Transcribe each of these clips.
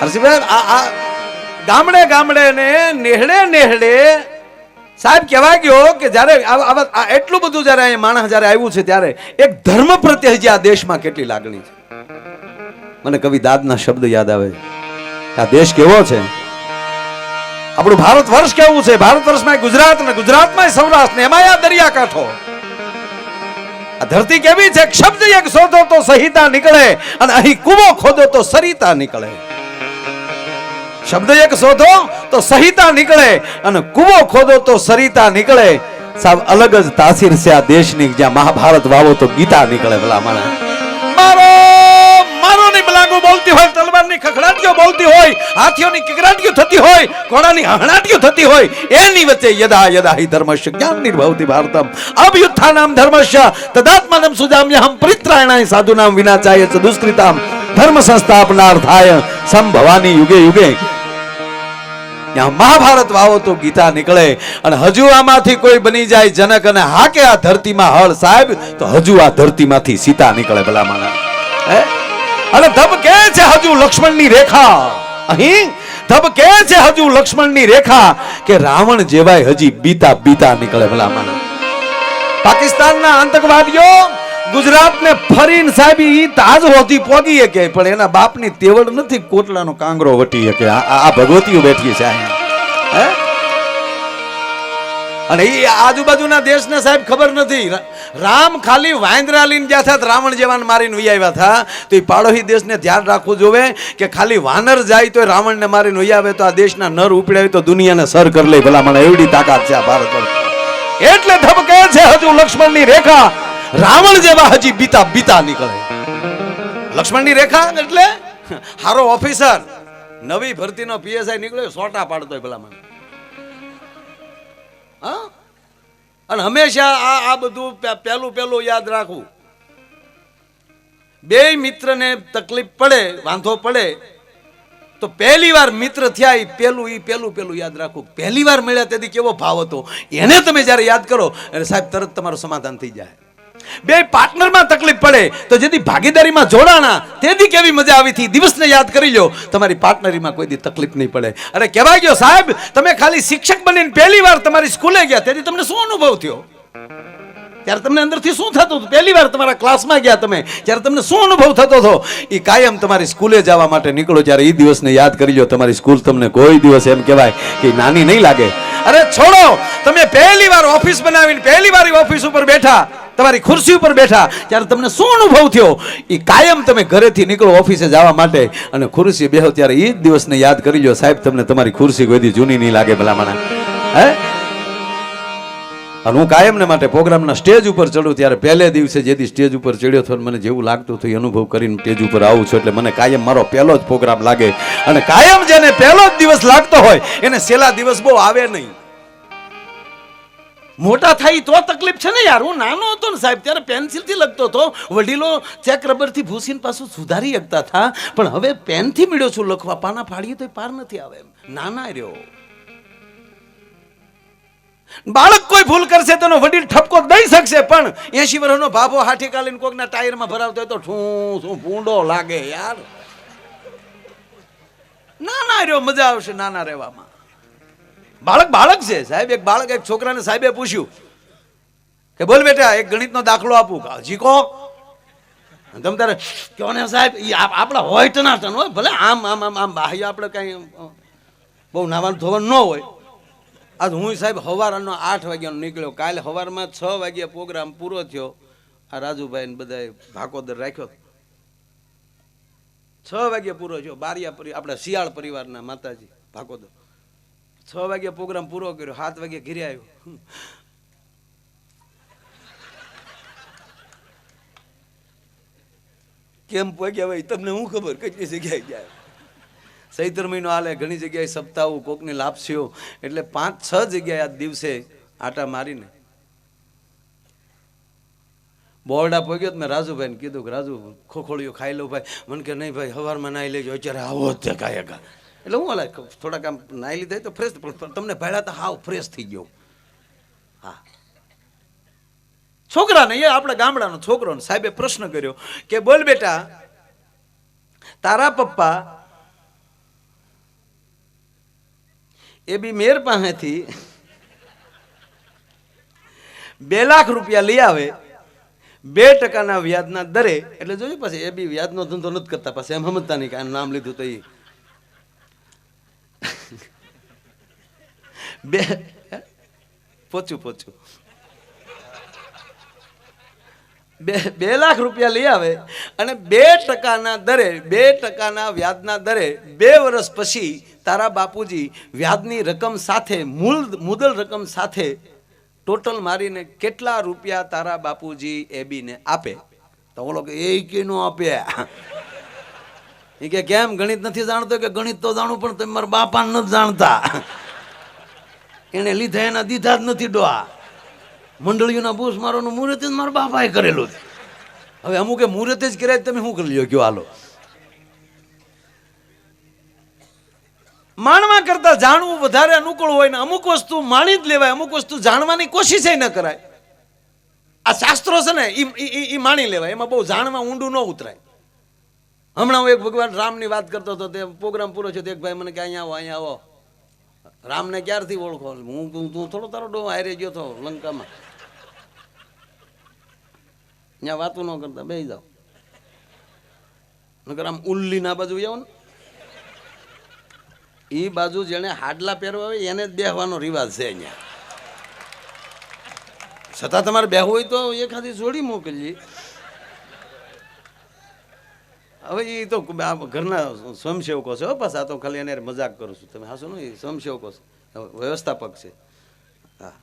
હર્ષિભાઈ આ આ, ગામડે ગામડે ને નેહડે નેહડે સાહેબ કહેવા ગયો કે જ્યારે એટલું બધું જ્યારે અહીંયા માણસ જ્યારે આવ્યું છે ત્યારે એક ધર્મ પ્રત્યે હજી આ દેશમાં કેટલી લાગણી છે? મને કવિ દાદના શબ્દ યાદ આવે આ દેશ કેવો છે? આપણું ભારત વર્ષ કેવું છે? ભારત વર્ષમાં ગુજરાત ને ગુજરાતમાં સૌરાષ્ટ્ર ને એમાં આ દરિયાકાંઠો. આ ધરતી કેવી છે? શબ્દ એક શોધો તો સહિતા નીકળે અને અહીં કુવો ખોદો તો સરિતા નીકળે. શબ્દ એક શોધો તો સહિતા નીકળે અને કુવો ખોદો તો સરિતા નીકળે. સાહેબ અલગ જ તાસીર છે આ દેશની, જ્યાં મહાભારત વાવો તો ગીતા નીકળે ભલા માણા મારો મારો ની બલાગો બોલતી હોય, તલવારની ખખડાટીઓ બોલતી હોય, હાથીઓની કિકરાટીઓ થતી હોય, ઘોડાની હણાટીઓ થતી હોય, એની વચ્ચે યદા યદા હિ ધર્મસ્ય, જ્ઞાન નિર્ભવતી ભારતમ. અભયુત્થાનામ ધર્મસ્ય, તદાત્માનમ સુજામ્યહમ પરિત્રાયણાય સાધુનામ વિનાચાય દુષ્કૃતામ. ધર્મ સંસ્થાપનાર્થાય સંભવાની યુગે યુગે મહાભારત વાવો તો ગીતા નીકળે. અને હજુ આમાંથી કોઈ બની જાય જનક અને હા આ ધરતીમાં હળ, સાહેબ, તો હજુ આ ધરતીમાંથી સીતા નીકળે ભલા હે? અને ધબ કે છે હજુ લક્ષ્મણની રેખા? અહીં? ધબ કે છે હજુ લક્ષ્મણની રેખા કે રાવણ જેવાય હજી બીતા બીતા નીકળે ભલા માણા પાકિસ્તાનના આતંકવાદીઓ ગુજરાતને ફરીને સાહેબ, ઈ તાજ હોતી પોગી શકે પણ એના બાપની તેવડ નથી, કોટલાનો કાંગરો વટી શકે આ ભગવતીઓ બેઠી છે હે? અને એ આજુબાજુના દેશને સાહેબ ખબર નથી. રામ ખાલી વાંદરા લઈને ગયા હતા રાવણ જેવાને મારીને વહી આવ્યા હતા તો એ પાડોશી દેશને ધ્યાન રાખવું જોવે કે ખાલી વાનર જાય તો રાવણને મારીને વહી આવે, તો આ દેશના નર ઉપડે તો દુનિયાને સર કરી લે ભલા મને એવડી તાકાત છે આ ભારત એટલે ધબકે છે હજુ લક્ષ્મણની રેખા. રાવણ જેવા હજી બીતા બીતા નીકળે. લક્ષ્મણની રેખા એટલે હારો ઓફિસર. નવી ભરતીનો પીએસઆઈ નીકળ્યો, સોટા પાડતો પેલા મને હા? અને હંમેશા આ આ બધું પહેલું પહેલું યાદ રાખવું. બે મિત્રને તકલીફ પડે, વાંધો પડે, તો પહેલી વાર મિત્ર થયા એ પેલું એ પેલું પેલું યાદ રાખવું. પહેલી વાર મળ્યા તેથી કેવો ભાવ હતો? એને તમે જ્યારે યાદ કરો, એટલે સાહેબ તરત તમારું સમાધાન થઈ જાય. બે પાર્ટનરમાં તકલીફ પડે, તો જેથી ભાગીદારીમાં જોડાણા, તેથી કેવી મજા આવી હતી? દિવસને યાદ કરી લો તમારી પાર્ટનરીમાં કોઈ દી તકલીફ નહીં પડે. અરે કહેવાય ગયો સાહેબ, તમે ખાલી શિક્ષક બનીને પહેલી વાર તમારી સ્કૂલે ગયા, તેથી તમને શું અનુભવ થયો? ત્યારે તમને અંદરથી શું થતું હતું? પહેલી વાર તમારા ક્લાસમાં ગયા તમે ત્યારે તમને શું અનુભવ થતો હતો? એ કાયમ તમારી સ્કૂલે જવા માટે નીકળો, જ્યારે એ દિવસને યાદ કરી લો તમારી સ્કૂલ તમને કોઈ દિવસ એમ કહેવાય કે નાની નહીં લાગે. અરે છોડો! તમે પહેલી વાર ઓફિસ બનાવીને પહેલી વાર ઓફિસ ઉપર બેઠા, તમારી ખુરશી ઉપર બેઠા, ત્યારે તમને શું અનુભવ થયો? એ કાયમ તમે ઘરેથી નીકળો ઓફિસે જવા માટે અને ખુરશી બેહો, ત્યારે એ જ દિવસને યાદ કરી લો સાહેબ, તમને તમારી ખુરશી કોઈ જૂની નહીં લાગે ભલામણા. હે? અને હું કાયમને માટે પ્રોગ્રામના સ્ટેજ ઉપર ચડું ત્યારે પહેલે દિવસે જેથી સ્ટેજ ઉપર ચડ્યો હતો મને જેવું લાગતું હતું અનુભવ કરીને સ્ટેજ ઉપર આવું છું એટલે મને કાયમ મારો પહેલો જ પ્રોગ્રામ લાગે. અને કાયમ જેને પહેલો જ દિવસ લાગતો હોય, એને છેલ્લા દિવસ બહુ આવે નહીં. મોટા થાય તો તકલીફ છે ને યાર. હું નાનો હતો ને સાહેબ, ત્યારે પેન્સિલથી લખતો હતો. વડીલો ચેક રબરથી ભૂસીને પાછું સુધારી શકતા હતા. પણ હવે પેનથી મળ્યો છું લખવા. પાના ફાડીએ તો પાર નથી આવે એમ. નાના રહ્યો. બાળક કોઈ ભૂલ કરશે તેનો વડીલ ઠપકો દઈ શકશે પણ એસી વર્ષનો ભાભો હાથી કાલીને કોકના ટાયરમાં ભરાવતો હોય તો ઠું શું ભૂંડો લાગે યાર નાના રહ્યો મજા આવશે નાના રહેવામાં બાળક બાળક છે સાહેબ એક બાળક એક છોકરાને સાહેબે પૂછ્યું કે બોલ બેટા એક ગણિતનો દાખલો આપું હજી કહો તમે તારે કહો ને સાહેબ એ આપણા હોય તો ના હોય ભલે આમ આમ આમ આમ બાહ્ય આપણે કાંઈ બહુ નાવાનું ધોવાનું ન હોય આજ હું સાહેબ સવારનો આઠ વાગ્યાનો નીકળ્યો. કાલે સવારમાં છ વાગ્યા પ્રોગ્રામ પૂરો થયો. આ રાજુભાઈ ને બધાએ ભાકોદર રાખ્યો. છ વાગ્યા પૂરો થયો. બારિયા આપણા શિયાળ પરિવારના માતાજી, ભાકોદર. છ વાગ્યા પ્રોગ્રામ પૂરો કર્યો. સાત વાગે ઘીરે આવ્યો. કેમ પહોંચ્યા ભાઈ તમને હું ખબર? કેટલી જગ્યાએ ગયા? સૈતર મહિનો હાલે, ઘણી જગ્યાએ સપ્તાહ કોકની લાપસીઓ એટલે પાંચ, છ જગ્યાએ આ દિવસે આટા મારીને. બોરડા પગ્યો મેં રાજુભાઈને કીધું કે, રાજુ ખોખોળીઓ ખાઈ લઉં ભાઈ. મને કે, નહીં ભાઈ, હવારમાં નાહી લેજો, અત્યારે આવો જ કાંઈ કા એટલે હું હાલે, થોડાક આમ નાહી લીધા તો ફ્રેશ પણ તમને ભાડા તો હાવ ફ્રેશ થઈ ગયો. હા. છોકરાને, એ આપણા ગામડાનો છોકરો સાહેબે પ્રશ્ન કર્યો કે, બોલ બેટા, તારા પપ્પા એ બી મેર પાસેથી બે લાખ રૂપિયા લઈ આવે, બે ટકાના વ્યાજના દરે, એટલે જોયું પછી એ બી વ્યાજનો ધંધો નથી કરતા પછી, એમ સમજતા નહીં કે આનું નામ લીધું તો એ બે પોચું પોચું. બે લાખ રૂપિયા લઈ આવે અને બે ટકાના દરે, બે ટકાના વ્યાજના દરે બે વર્ષ પછી તારા બાપુજી વ્યાજની રકમ સાથે, મૂળ, મુદલ રકમ સાથે ટોટલ મારીને કેટલા રૂપિયા તારા બાપુજી એબીને આપે? તો ઓલો કે, એ કે નો આપે? એ કે, કેમ? ગણિત નથી જાણતો? કે, ગણિત તો જાણું, પણ તમે મારા બાપા નથી જાણતા. એને લીધા એના દીધા જ નથી ડોહા. મંડળીઓના બોસ મારોનું મુહૂર્ત જ મારા બાપાએ કરેલું છે. હવે અમુકે મુહૂર્ત જ કર્યા તમે શું કરી લ્યો? કયો હાલો. માણવા કરતા જાણવું વધારે અનુકૂળ હોય ને અમુક વસ્તુ માણી જ લેવાય, અમુક વસ્તુ જાણવાની કોશિશ ન કરાય. આ શાસ્ત્રો છે ને એ માણી લેવાય, એમાં બહુ જાણવા ઊંડું ન ઉતરાય. હમણાં હું એક ભગવાન રામની વાત કરતો હતો, તે પ્રોગ્રામ પૂરો છે એક ભાઈ મને કે અહીંયા આવો અહીંયા આવો. રામને ક્યારથી ઓળખો? હું તું થોડો તારો ડો હારે ગયો તો લંકામાં. ત્યાં વાતો ન કરતા બે જાઓ. નકર આમ ઉલ્લી ના બાજુ જાઓ ને. એ બાજુ જેને હાડલા પહેરવા હોય એને જ બેહવાનો રિવાજ છે અહીંયા. છતાં તમારે બેહવું હોય તો એખાદી જોડી મોકલીએ હવે એ તો ઘરના સ્વયંસેવકો છે પાછા આ તો ખાલી એને મજાક કરું છું. તમે હાસો ને એ સ્વયંસેવકો છે. વ્યવસ્થાપક છે. હા.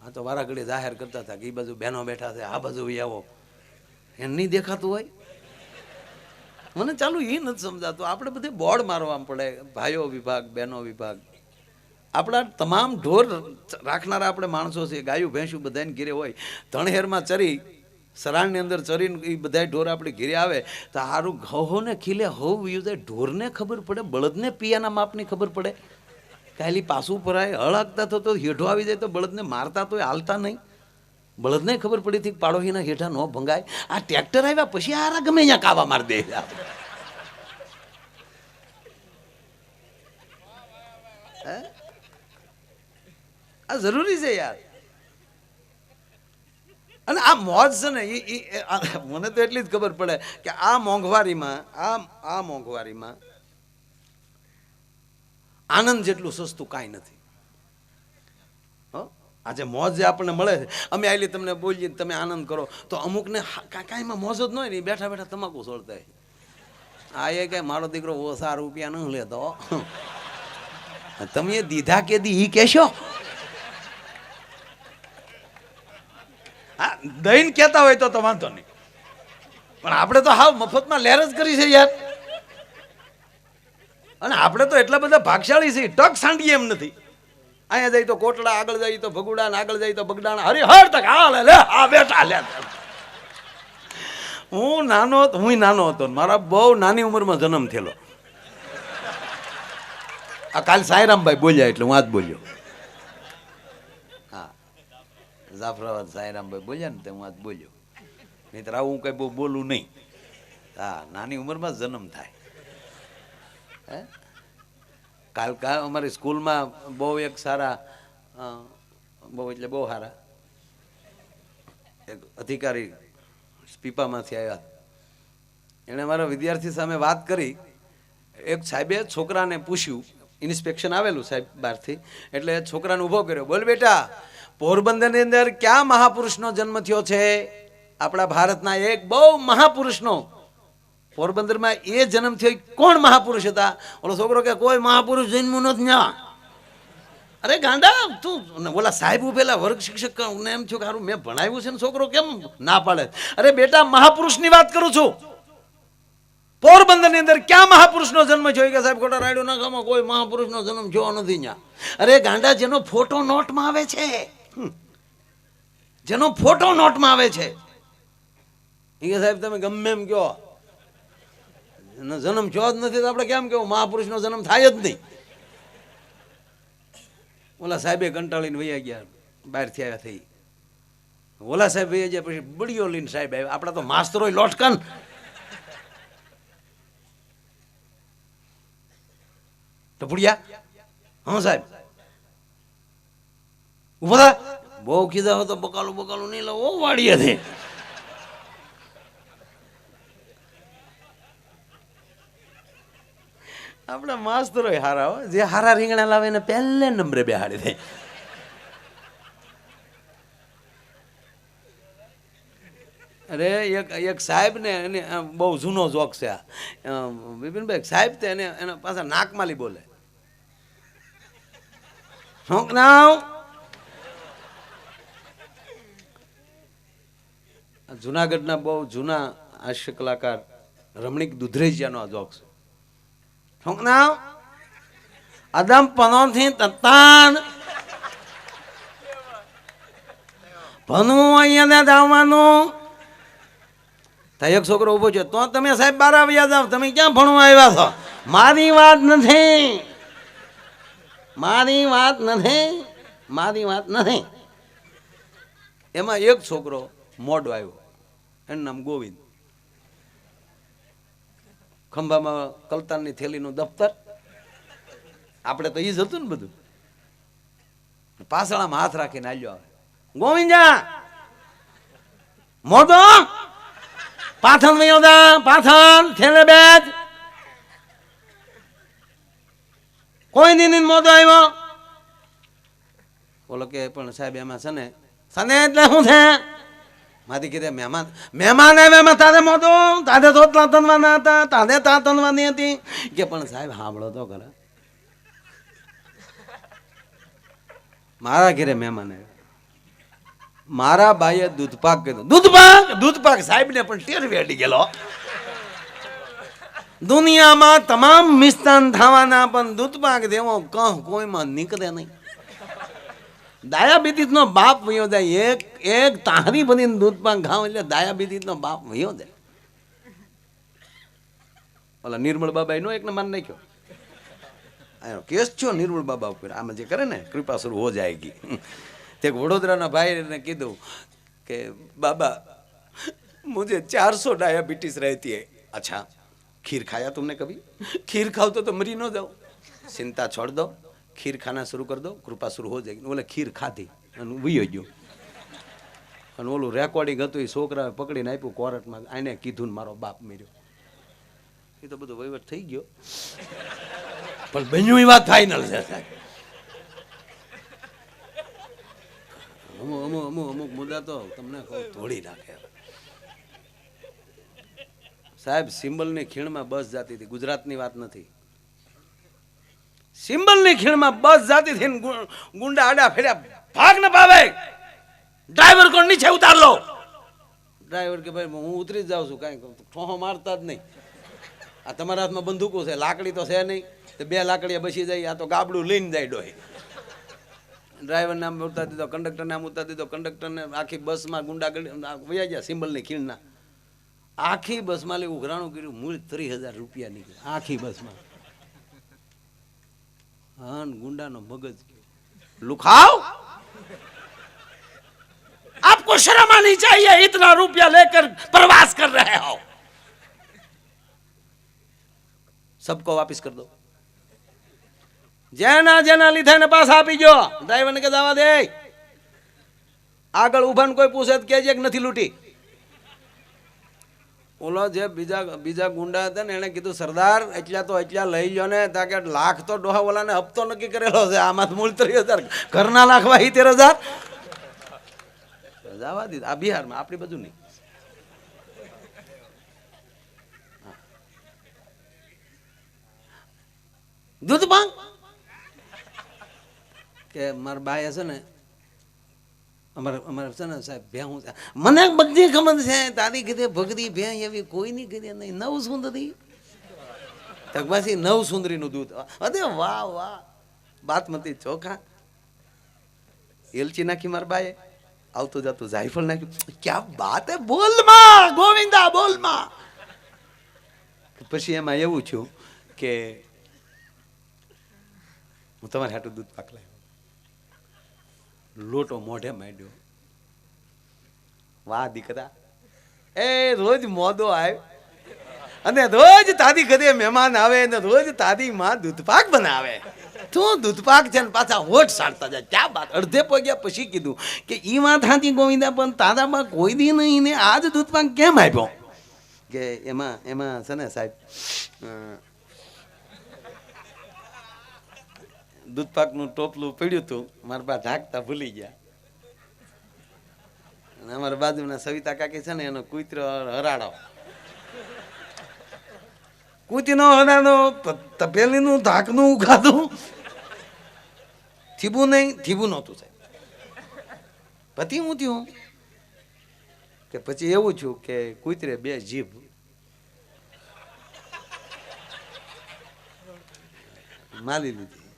હા તો વારાગડી જાહેર કરતા હતા કે એ બાજુ બહેનો બેઠા છે, આ બાજુ આવો. એને નહીં દેખાતું હોય? મને ચાલુ એ નથી સમજાતું. આપણે બધે બોર્ડ મારવા પડે, ભાઈઓ વિભાગ, બહેનો વિભાગ. આપણા તમામ ઢોર રાખનારા આપણે માણસો છે ગાયું, ભેંસું બધાને ઘીરે હોય. ધણહેરમાં ચરી, સરાણની અંદર ચરીને એ બધા ઢોર આપણે ઘીરે આવે. તો સારું ઘઉને ખીલે હોવ યુ જાય ઢોરને ખબર પડે, બળદને પિયાના માપની ખબર પડે. કાલી પાછું ભરાય હળ હાંકતા તો તો હેઠો આવી જાય તો બળદને મારતા તોય હાલતા નહીં. બળદને ખબર પડી હતી કે પાડોશીના હેઠા ન ભંગાય. આ ટ્રેક્ટર આવ્યા પછી આરા ગમે અહીંયા કાવા માર દે. આ જરૂરી છે યાર. અને આ મોજ છે ને એ મને તો એટલી જ ખબર પડે કે આ મોંઘવારીમાં, આ આ મોંઘવારીમાં આનંદ જેટલું સસ્તું કાંઈ નથી? આજે મોજ જે આપણને મળે છે. અમે આટલી તમને બોલીએ તમે આનંદ કરો. તો અમુકને કાંઈમાં મોજ જ ન હોય ને બેઠા બેઠા તમાકુ છોડતા. આ એ કે મારો દીકરો ઓછા રૂપિયા ન લેતો. તમે દીધા કે દી, ઈ કહેશો? હા, દઈને કહેતા હોય તો તો વાંધો નહીં. પણ આપણે તો હાવ મફતમાં લહેર જ કરી છે યાર. અને આપણે તો એટલા બધા ભાગશાળી છે ટક સાંડીએ એમ નથી. અહીંયા જાય તો કોટડા, આગળ જાય તો ભગુડા આગળ જાય તો બગડાણા. હરી હર તક હાલે લે આ બેટા લે હું નાનો હતો હું નાનો હતો મારા બહુ નાની ઉંમરમાં જન્મ થયેલો. આ કાલ સાંઈરામભાઈ બોલ્યા એટલે હું આજ બોલ્યો. હા. જાફરાબાદ સાંઈરામભાઈ બોલ્યા ને તે હું આજ બોલ્યો. નહીંતર આવું હું કંઈ બહુ બોલું નહીં. હા, નાની ઉંમરમાં જન્મ થાય. હે? કાલ કાલ અમારી સ્કૂલમાં બહુ એક સારા બહુ એટલે બહુ સારા. એક અધિકારી પીપામાંથી આવ્યા. એણે મારા વિદ્યાર્થી સામે વાત કરી. એક સાહેબે છોકરાને પૂછ્યું, ઇન્સ્પેક્શન આવેલું સાહેબ બહારથી, એટલે છોકરાને ઊભો કર્યો. બોલ બેટા, પોરબંદરની અંદર ક્યાં મહાપુરુષનો જન્મ થયો છે? આપણા ભારતના એક બહુ મહાપુરુષનો પોરબંદરમાં એ જન્મ થયો કોણ મહાપુરુષ હતા? ઓલો છોકરો કે કોઈ મહાપુરુષ જન્મ્યું નથી ત્યાં. અરે ગાંડા, તું ઓલા સાહેબ ઉભેલા વર્ગ શિક્ષક ને એમ થયું કે સારું મેં ભણાવ્યું છે ને છોકરો, કેમ ના પાડે? અરે બેટા, મહાપુરુષની વાત કરું છું. પોરબંદરની અંદર ક્યાં મહાપુરુષનો જન્મ થયો? કે સાહેબ, ખોટા રાયડો ના ગામમાં કોઈ મહાપુરુષનો જન્મ થયો નથી ત્યાં. અરે ગાંડા, જેનો ફોટો નોટમાં આવે છે. જેનો ફોટો નોટમાં આવે છે. એ સાહેબ, તમે ગમે એમ કહો. જન્મ થયો જ નથી તો આપણે કેમ કેવું? મહાપુરુષનો જન્મ થાય જ નહીં. ઓલા સાહેબે કંટાળીને વૈયા ગયા બહારથી આવ્યા થઈ. ઓલા સાહેબ વૈયા ગયા પછી બળીઓ લઈને સાહેબ આવ્યા. આપણા તો માસ્તરો લોટકન. ટપુડિયા હા, સાહેબ. ઊભા બહુ કીધા હો તો બકાલું બકાલું નહીં લાવો, વાડીએથી. આપણા માસ્તરો હારા હો. જે હારા રીંગણા લાવે એને પહેલે નંબરે બેહાડી દે. અરે એક એક સાહેબ ને એને બહુ જૂનો જોક છે આ. બિપિનભાઈ સાહેબ તે એને એના પાછા નાકમાલી બોલે. શું નામ જુનાગઢના બહુ જૂના હાસ્ય કલાકાર રમણીક દુધરેજિયાનો આ જોક છે. નામ અદમ પનોથી તત્તાન. ભણવું અહીંયા તો એક છોકરો ઊભો છે, તો તમે સાહેબ બાર આવ્યા જાવ તમે ક્યાં ભણવા આવ્યા છો? મારી વાત નથી. મારી વાત નથી. મારી વાત નથી. એમાં એક છોકરો મોડો આવ્યો, એનું નામ ગોવિંદ. ખંભામાં કલતાનની થેલીનું દફતર. આપણે તો એ જ હતું ને બધું. પાસળામાં હાથ રાખીને આલ્યો આવે. ગોવિંદા! મોટો પાથણ વયો પાથણ થેલે બેજ. કોઈ ની મોટો આવ્યો. બોલો કે પણ સાહેબ એમાં છે ને, સને એટલે શું છે? માથી કીધે મહેમાન મહેમાન આવ્યા એમાં તારે મોતો તારે તો તાતનવાના હતા, તારે તાતનવાની હતી. કે પણ સાહેબ સાંભળો તો ખરા. મારા ઘરે મહેમાન આવ્યા. મારા બાઈએ દૂધપાક કીધું દૂધપાક દૂધપાક સાહેબ ને પણ ટેર વેડી ગયેલો. દુનિયામાં તમામ મિષ્ટાન થવાના પણ દૂધપાક દેવો કહ કોઈમાં નીકળે નહીં. ડાયાબિટીસ નો બાપ વયો જાય એક એક તાહરી બનીને દૂધપાક ખાવ એટલે ડાયાબિટીસ નો બાપ વયો જાય ઓલા નિર્મળ બાબા નો એકને માન નાખ્યો આનો કેસ છો નિર્મળ બાબા ઉપર આમાં જે કરે ને કૃપા શરૂ હો જાયગી તે એક વડોદરાના ભાઈને કીધું કે બાબા मुझे चार सौ डायबिटीज रहती है अच्छा खीर खाया तुमने कभी खीर खाओ तो, तो मरी न जाओ चिंता छोड़ दो खीर खाना शुरू कर दो कृपा शुरू हो जाएगी બોલે ખીર ખાધી અને વયો ગયો અને ઓલું રેકોર્ડિંગ હતું, એ છોકરાએ પકડીને આપ્યું કોર્ટમાં. આને કીધું મારો બાપ મર્યો. એ તો બધો વહીવટ થઈ ગયો. પણ બન્યું વાત ફાઇનલ છે અમુક અમુક અમુક અમુક મુદ્દા તો તમને તોડી નાખે. સાહેબ, સિમ્બલની ખીણમાં બસ જાતી હતી. ગુજરાતની વાત નથી. સિમ્બલની ખીણમાં બસ જાતી હતી ગુંડા આડા ફેર્યા ભાગ ન પાવે ડ્રાઈવર કોણ નીચે ઉતાર ડ્રાઈવર કે ભાઈ, હું ઉતરી જ જાઉં છું, કાંઈ ઠોહો મારતા જ નહીં. આ તમારા હાથમાં બંદૂકો છે, લાકડી તો છે નહીં. તો બે લાકડીએ બસી જાય, આ તો ગાબડું લઈને જાય ડોહે. ડ્રાઈવર નામ ઉતાર દીધો કંડક્ટર નામ ઉતાર દીધો કંડક્ટરને આખી બસમાં ગુંડા વયા ગયા સિમ્બલની ખીણના. આખી બસમાં લે ઉઘરાણું કર્યું, મૂળ ત્રીસ હજાર રૂપિયા નીકળ્યા, આખી બસમાં. હા ને ગુંડાનો મગજ લુખાવ? आपको शर्म आनी चाहिए इतना रुपया लेकर प्रवास कर रहे हो सबको वापस कर दो જેના જેના લીધે એને પાસ આપી ગયો ડ્રાઈવરને કે જવા દે આગળ ઉભાને કોઈ પૂછે તો કહેજે કે નથી લૂંટી ઓલો જે બીજા બીજા ગુંડા હતા ને એને કીધું સરદાર એટલા તો એટલા લઈ લો ને તાકે લાખ તો ડોહા ઓલાને હપ્તો નક્કી કરેલો છે આમાં મૂળ ત્રીસ હજાર ઘરના લાખવા સિત્તેર હજાર જવા દીધા. આ બિહારમાં, આપણી બધું નહીં. દૂધ પાંગ કે મારા બાએ છે ને, અમારે અમારે છે ને સાહેબ ભ્યા. મને બધી ખબર છે, તારી કીધે ભગરી ભ્યા એવી કોઈ નહીં કરી નહીં, નવ સુંદરી. તકવાસી નવ સુંદરીનું દૂધ. અરે વાહ વાહ. બાતમતી ચોખા. એલચી નાખી મારા બાએ. આવતું જાતું જાયફળ નાખ્યું, ક્યાં બાત હે? બોલમાં ગોવિંદા બોલમાં પછી એમાં એવું થયું કે હું તમારે હાટું દૂધ પાક લાવ્યો લોટો મોઢે માંડ્યો. વાહ, દીકરા. એ રોજ મોદો આવ્યો અને રોજ તાદી ઘરે મહેમાન આવે ને રોજ તાદી માં દૂધપાક બનાવે. તું દૂધપાક છે ને પાછા હોઠ સાડતા જાય. ક્યાં બાત અડધે પગ્યા પછી કીધું કે એ વાત હાથી ગોવિંદા, પણ તારામાં કોઈ દી નહીં ને આજ દૂધપાક કેમ આપ્યો? કે એમાં એમાં છે ને સાહેબ દૂધપાકનું ટોપલું પડ્યું હતું, મારા બા ઢાંકતા ભૂલી ગયા. અને અમારા બાજુના સવિતા કાકી છે ને એનો કૂતરો હરાડો. કૂતીનો હરાડો તપેલીનું ઢાંકનું ખાધું થીબું નહીં થીબું નહોતું સાહેબ. પતિ હું થયું? કે પછી એવું છું કે કૂતરે બે જીભ. માલી લીધી.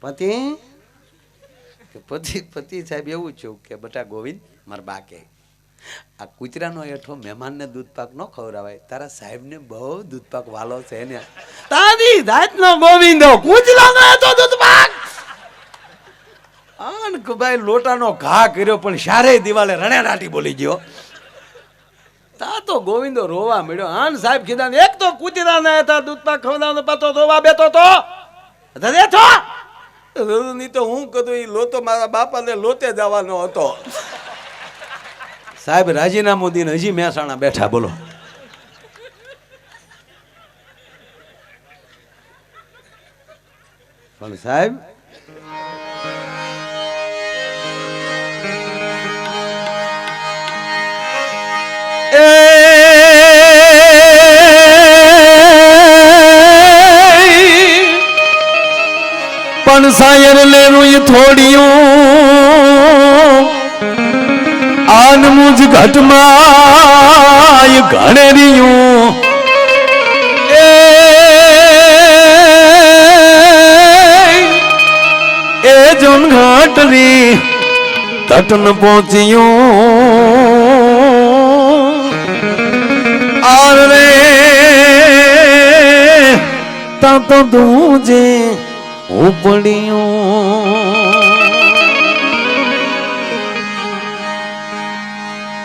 પતિ? કે પતિ પતિ સાહેબ એવું છું કે બટા ગોવિંદ, મારા બા કે આ કૂતરાનો એઠો મહેમાનને દૂધપાક ન ખવડાવાય. તારા સાહેબને બહુ દૂધપાક વાલો છે ને. તારી જાતનો ગોવિંદો, કૂતરાનો એઠો દૂધપાક આન ભાઈ લોટાનો ઘા કર્યો, પણ શારે દિવાલે રણે રાટી બોલી ગયો. તા તો ગોવિંદો રોવા મળ્યો. આન સાહેબ કીધા એક તો કૂતરાના હતા દૂધપાક ખવડાવવાનો પાતો રોવા બેતો તો. ધરે છો ની તો હું કદું એ લોતો મારા બાપાને લોતે જવાનો હતો. સાહેબ, રાજીનામું દીને હજી મહેસાણા બેઠા, બોલો. પણ સાહેબ પણ સાયર લેવું થોડિયું. આન મુજ ઘટમાં ઘણે રહ્યું. એ જોન ઘાટરી તટન પહોંચ્યું. તા તો દૂજે ઉપડ્યું